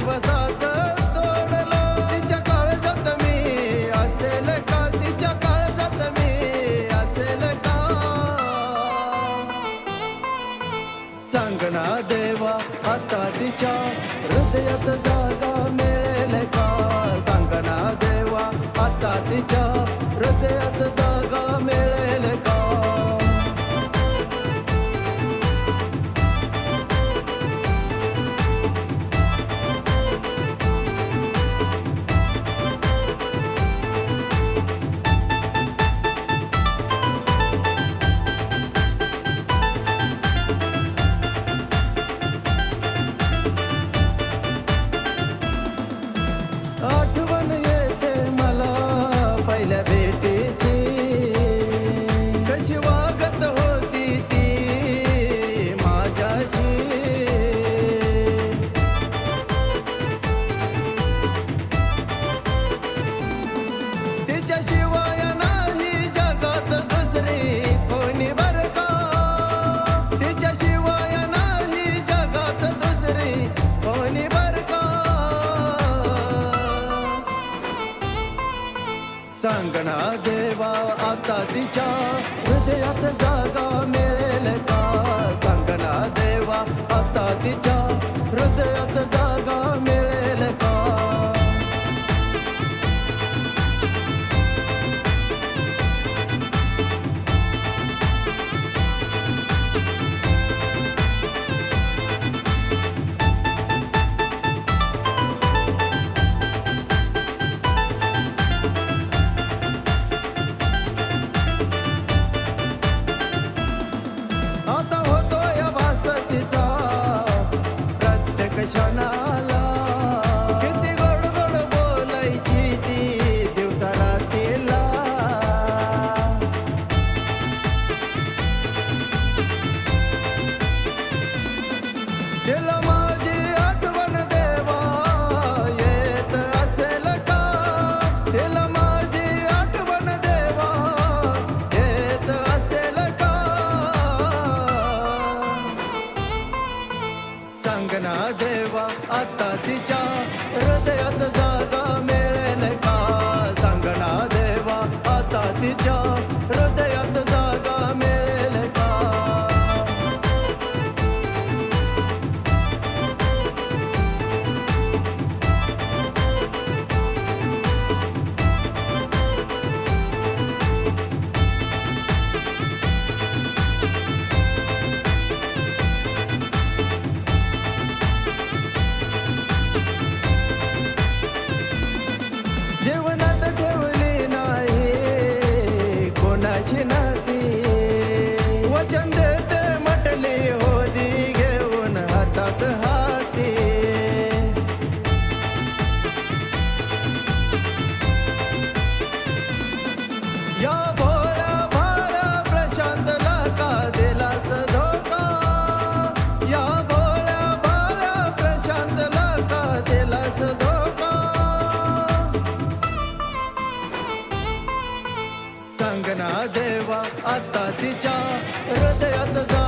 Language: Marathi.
विश्वासाच तोडलं. तिच्या मी असेल का? तिच्या मी असेल का? देवा आता तिच्या हृदयात सांगणा देवा आता तिच्या हृदयात जागा मिळेल का? Jonah. आता तिच्या देवा आता तिच्या हृदयात जा.